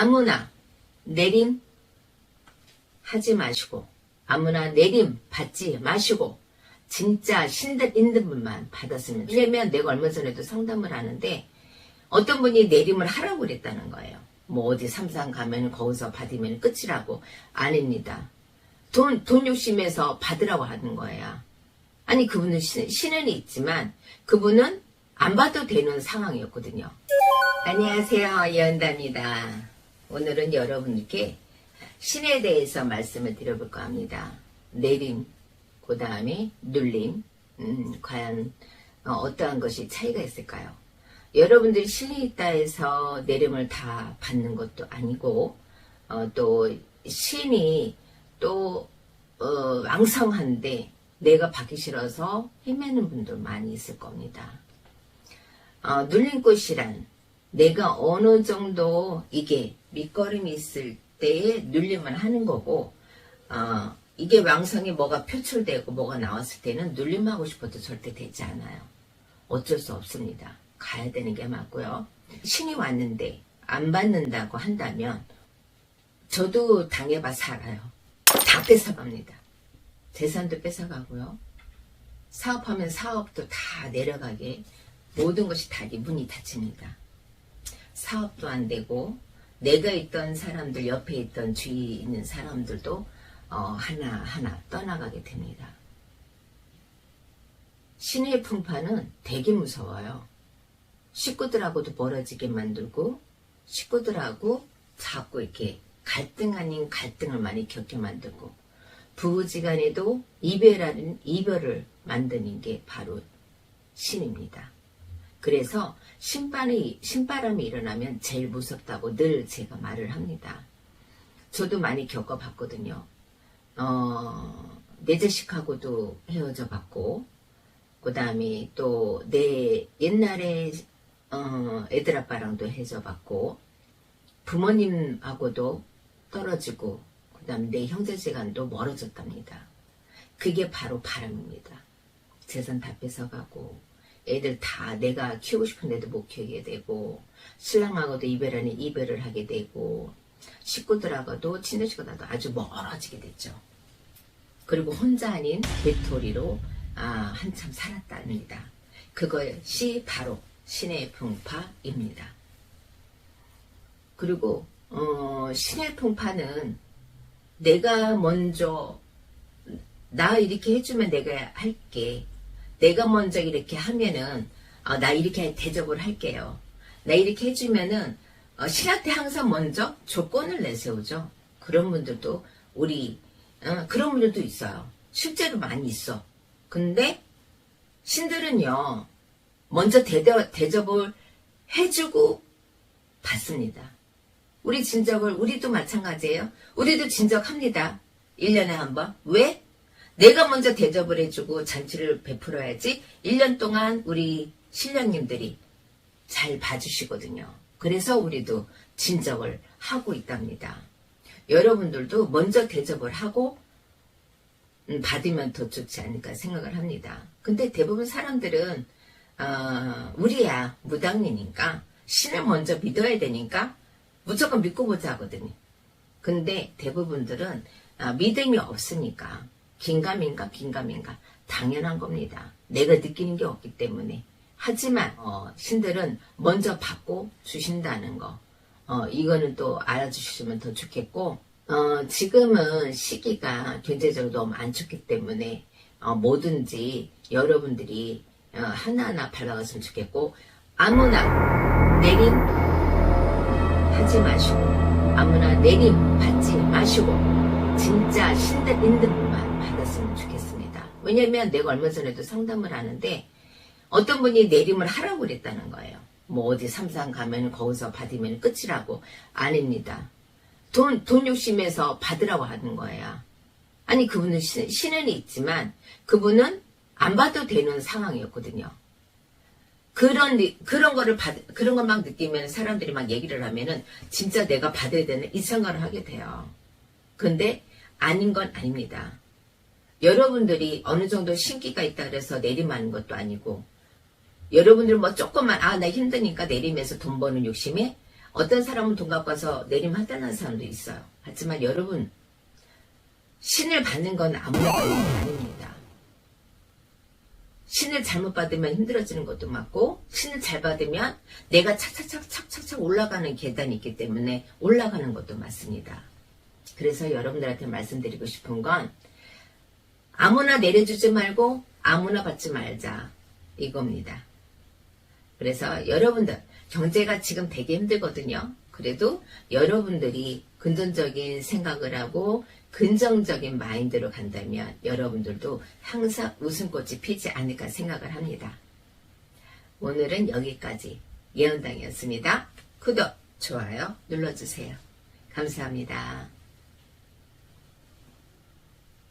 아무나 내림 하지 마시고 아무나 내림 받지 마시고 진짜 신들 있는 분만 받았으면 좋- 왜냐면 내가 얼마 전에도 상담을 하는데 어떤 분이 내림을 하라고 그랬다는 거예요. 뭐 어디 삼상 가면 거기서 받으면 끝이라고 아닙니다. 돈, 돈 욕심에서 받으라고 하는 거야. 아니 그분은 신, 신은 있지만 그분은 안 봐도 되는 상황이었거든요. 안녕하세요. 예언다입니다. 오늘은 여러분께 신에 대해서 말씀을 드려볼까 합니다. 내림, 그 다음에 눌림, 음, 과연 어, 떠한 것이 차이가 있을까요? 여러분들이 신이 있다 해서 내림을 다 받는 것도 아니고 어, 또 신이 또 어, 왕성한데 내가 받기 싫어서 헤매는 분들 많이 있을 겁니다. 어, 눌린 꽃이란 내가 어느 정도 이게 밑거름이 있을 때에 눌림을 하는 거고 어, 이게 왕성이 뭐가 표출되고 뭐가 나왔을 때는 눌림하고 싶어도 절대 되지 않아요. 어쩔 수 없습니다. 가야 되는 게 맞고요. 신이 왔는데 안 받는다고 한다면 저도 당해봐서 알아요. 다 뺏어갑니다. 재산도 뺏어가고요. 사업하면 사업도 다 내려가게 모든 것이 다 문이 닫힙니다. 사업도 안 되고 내가 있던 사람들 옆에 있던 주위에 있는 사람들도 어, 하나하나 떠나가게 됩니다. 신의 풍파는 되게 무서워요. 식구들하고도 멀어지게 만들고 식구들하고 자꾸 이렇게 갈등 아닌 갈등을 많이 겪게 만들고 부부지간에도 이별하는 이별을 만드는 게 바로 신입니다. 그래서 신바람이, 신바람이 일어나면 제일 무섭다고 늘 제가 말을 합니다. 저도 많이 겪어봤거든요. 어, 내 자식하고도 헤어져 봤고, 그 다음에 또 내 옛날에 어, 애들 아빠랑도 헤어져 봤고, 부모님하고도 떨어지고, 그 다음에 내 형제지간도 멀어졌답니다. 그게 바로 바람입니다. 재산 다 뺏어가고, 애들 다 내가 키우고 싶은데도 못 키우게 되고, 신랑하고도 이별 아닌 이별을 하게 되고, 식구들하고도 친해지고나도 아주 멀어지게 됐죠. 그리고 혼자 아닌 배토리로 아, 한참 살았답니다. 그것이 바로 신의 풍파입니다. 그리고 어, 신의 풍파는 내가 먼저 나 이렇게 해주면 내가 할게. 내가 먼저 이렇게 하면은 아, 나 이렇게 대접을 할게요. 나 이렇게 해주면은 어, 신한테 항상 먼저 조건을 내세우죠. 그런 분들도 우리 어, 그런 분들도 있어요. 실제로 많이 있어. 근데 신들은요 먼저 대대, 대접을 해주고 받습니다. 우리 진적을 우리도 마찬가지예요. 우리도 진적합니다. 1년에 한 번. 왜? 내가 먼저 대접을 해주고 잔치를 베풀어야지 1년 동안 우리 신령님들이 잘 봐주시거든요. 그래서 우리도 진적을 하고 있답니다. 여러분들도 먼저 대접을 하고 음, 받으면 더 좋지 않을까 생각을 합니다. 근데 대부분 사람들은 어, 우리야 무당이니까 신을 먼저 믿어야 되니까 무조건 믿고 보자 하거든요. 근데 대부분들은 아, 믿음이 없으니까 긴가민가 긴가민가. 당연한 겁니다. 내가 느끼는 게 없기 때문에. 하지만 어, 신들은 먼저 받고 주신다는 거. 어, 이거는 또 알아주시면 더 좋겠고 어, 지금은 시기가 경제적으로 너무 안 좋기 때문에 어, 뭐든지 여러분들이 어, 하나하나 발라갔으면 좋겠고 아무나 내림 하지 마시고 아무나 내림 받지 마시고 진짜 신들 분만 받았으면 좋겠습니다. 왜냐면 내가 얼마 전에도 상담을 하는데 어떤 분이 내림을 하라고 그랬다는 거예요. 뭐 어디 삼상 가면 거기서 받으면 끝이라고 아닙니다. 돈, 돈 욕심에서 받으라고 하는 거야. 아니 그분은 신, 신은 있지만 그분은 안 봐도 되는 상황이었거든요. 그런 느- 그런 거를 받 그런 걸막 느끼면 사람들이 막 얘기를 하면은 진짜 내가 받아야 되는 이 생각을 하게 돼요. 근데 아닌 건 아닙니다. 여러분들이 어느 정도 신기가 있다 그래서 내림하는 것도 아니고 여러분들 뭐 조금만 아 나 힘드니까 내리면서 돈 버는 욕심에 어떤 사람은 돈 갖고 와서 내리면 한다는 사람도 있어요. 하지만 여러분, 신을 받는 건 아무나 받는 게 아닙니다. 신을 잘못 받으면 힘들어지는 것도 맞고, 신을 잘 받으면 내가 착착착 착착착 올라가는 계단이 있기 때문에 올라가는 것도 맞습니다. 그래서 여러분들한테 말씀드리고 싶은 건, 아무나 내려주지 말고, 아무나 받지 말자. 이겁니다. 그래서 여러분들 경제가 지금 되게 힘들거든요. 그래도 여러분들이 근본적인 생각을 하고 긍정적인 마인드로 간다면 여러분들도 항상 웃음꽃이 피지 않을까 생각을 합니다. 오늘은 여기까지 예언당이었습니다. 구독, 좋아요 눌러주세요. 감사합니다.